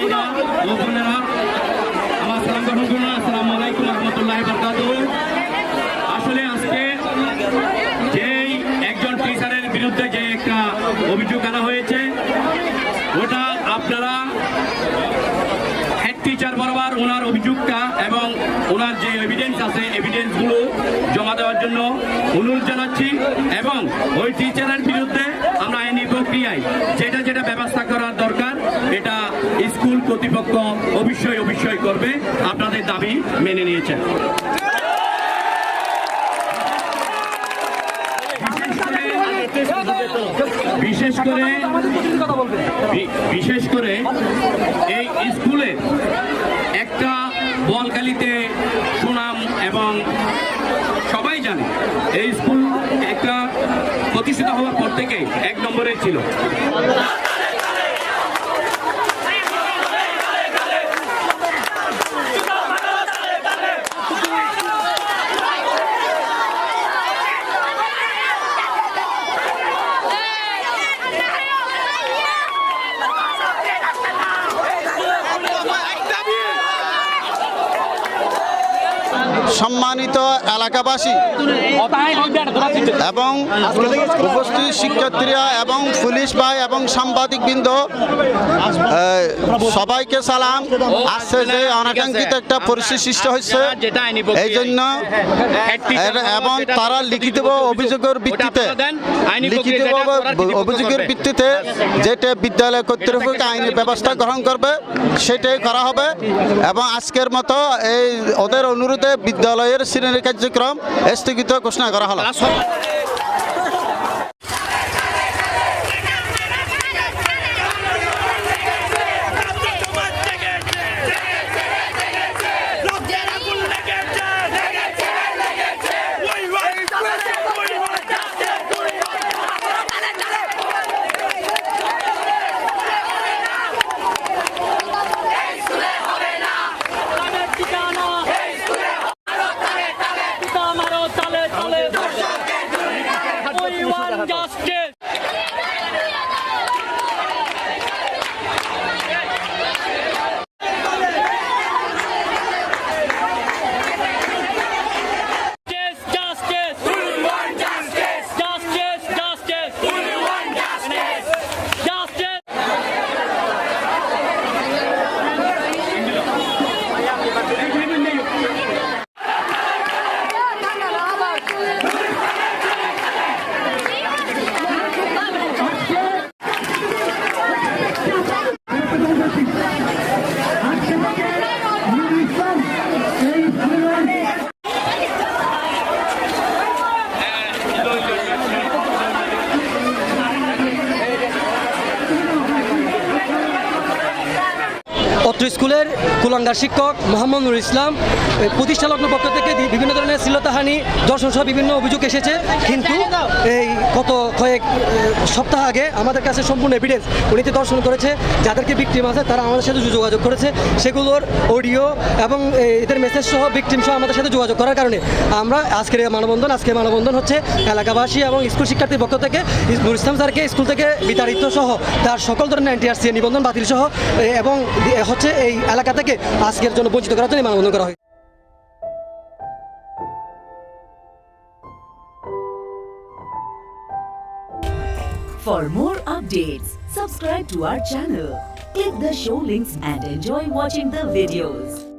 ভাইরা ও বোনেরা আমার আসলে আজকে যেই একজন টিচারের বিরুদ্ধে যে একটা অভিযোগ আনা হয়েছে, ওটা আপনারা হেড টিচার বরাবর ওনার অভিযোগটা এবং ওনার যে এভিডেন্স আছে এভিডেন্সগুলো জমা দেওয়ার জন্য অনুরোধ জানাচ্ছি এবং ওই টিচারের বিরুদ্ধে আমরা আইনি প্রক্রিয়ায় কর্তৃপক্ষ অবশ্যই অবশ্যই করবে। আপনাদের দাবি মেনে নিয়েছেন বিশেষ করে বিশেষ করে এই স্কুলে একটা বলকালিতে সুনাম এবং সবাই জানে, এই স্কুল একটা প্রতিষ্ঠিত হওয়ার পর থেকে এক নম্বরে ছিল। সম্মানিত এলাকাবাসী এবং উপস্থিত শিক্ষার্থীরা এবং পুলিশ ভাই এবং সাংবাদিকবৃন্দ সবাইকে সালাম। আসছে যে অনাকাঙ্ক্ষিত একটা পরিস্থিতি সৃষ্টি হয়েছে এই জন্য এবং তারা লিখিত অভিযোগের ভিত্তিতে, লিখিত অভিযোগের ভিত্তিতে যেটা বিদ্যালয় কর্তৃপক্ষ আইনি ব্যবস্থা গ্রহণ করবে, সেটাই করা হবে। এবং আজকের মতো এই ওদের অনুরোধে বিদ্যালয়ের শ্রেণির কার্যক্রম স্থগিত ঘোষণা করা হলো। injustice. অত্র স্কুলের কুলাঙ্গার শিক্ষক মোহাম্মদ নুর ইসলাম প্রতিষ্ঠালগ্ন পক্ষ থেকে বিভিন্ন ধরনের শ্লীলতাহানি দর্শন সহ বিভিন্ন অভিযোগ এসেছে। কিন্তু এই গত কয়েক সপ্তাহ আগে আমাদের কাছে সম্পূর্ণ এভিডেন্স উনিতে দর্শন করেছে, যাদেরকে বিক্রিম আছে তারা আমাদের সাথে যোগাযোগ করেছে। সেগুলোর অডিও এবং এদের মেসেজ সহ বিক্রিম সহ আমাদের সাথে যোগাযোগ করার কারণে আমরা আজকের এই মানববন্ধন, আজকের মানববন্ধন হচ্ছে এলাকাবাসী এবং স্কুল শিক্ষার্থীর পক্ষ থেকে নুর ইসলাম স্যারকে স্কুল থেকে বিতাড়িত সহ তার সকল ধরনের এনটিআরসি নিবন্ধন বাতিল সহ এবং হচ্ছে এই এলাকা থেকে আজকের জন্য বঞ্চিত করার জন্য মানবন্ধন করা হয় For more updates, subscribe to our channel, click the show links and enjoy watching the videos.